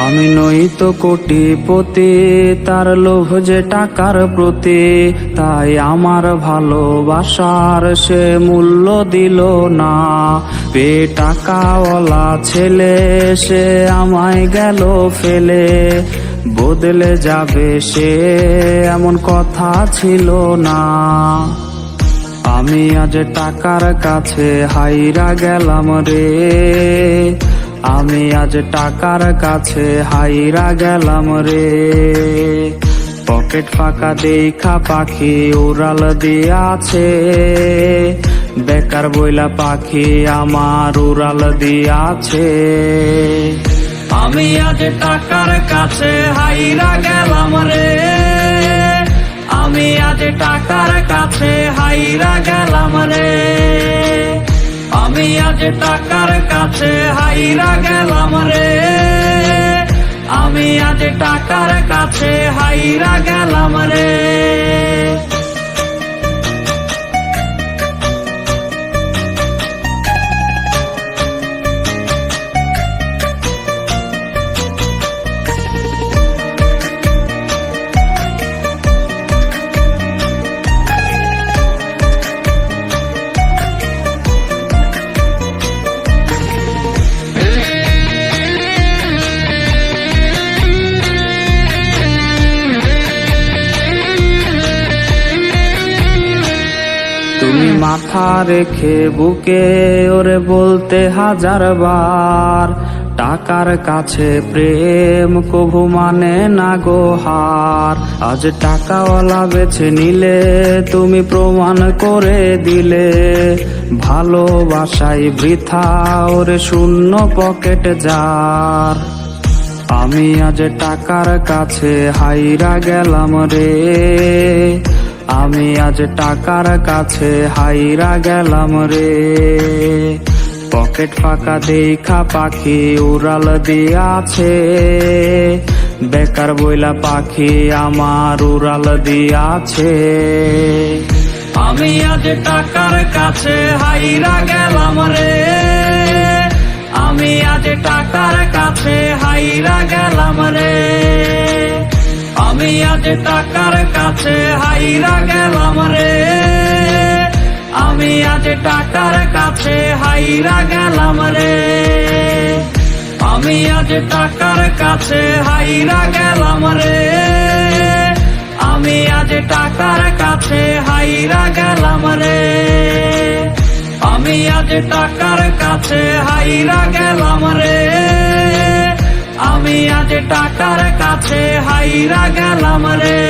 আমি নই তো কোটিপতি, তার লোভ যে টাকার প্রতি, তাই আমার ভালোবাসার সে মূল্য দিল না। পে টাকাওয়ালা ছেলে, সে আমায় গেল ফেলে, বদলে যাবে সে, এমন কথা ছিল না। আমি আজ টাকার কাছে হাইরা গেলাম রে আমি আজ টাকার কাছে হাইরা গেলাম রে। পকেট ফাঁকা দেখা পাখি উড়াল দিয়াছে। বেকার বইলা পাখি আমার উড়াল দিয়াছে। আমি আজ টাকার কাছে হাইরা গেলাম রে। আমি আজ টাকার কাছে হাইরা গেলাম রে। আমি আজ টাকার কাছে হাইরা গেলাম রে। আমি আজ টাকার কাছে হাইরা গেলাম রে। মাথা রেখে বুকে ওরে বলতে হাজার বার, টাকার কাছে প্রেম কভু মানে না গোহার আজ টাকাওয়ালা বেছে নিলে, তুমি প্রমাণ করে দিলে। ভালোবাসাই বৃথা ওরে শূন্য পকেট যার আমি আজ টাকার কাছে হাইরা গেলাম রে। আমি আজ টাকার কাছে হাইরা গেলাম রে। পকেট ফাঁকা দেখা পাখি উড়াল দিয়াছে। বেকার বইলা পাখি আমার উড়াল দিয়াছে। আমি আজ টাকার কাছে হাইরা গেলাম রে। আমি আজ টাকার কাছে হাইরা গেলাম রে। আমি আজ টাকার কাছে হাইরা গেলাম রে। আমি আজ টাকার কাছে হাইরা গেলাম রে। আমি আজ টাকার কাছে হাইরা গেলাম রে। আমি আজ টাকার কাছে হাইরা গেলাম রে। আমি আজ টাকার কাছে হাইরা গেলাম রে। আমি আজ টাকার কাছে হাইরা গেলাম রে।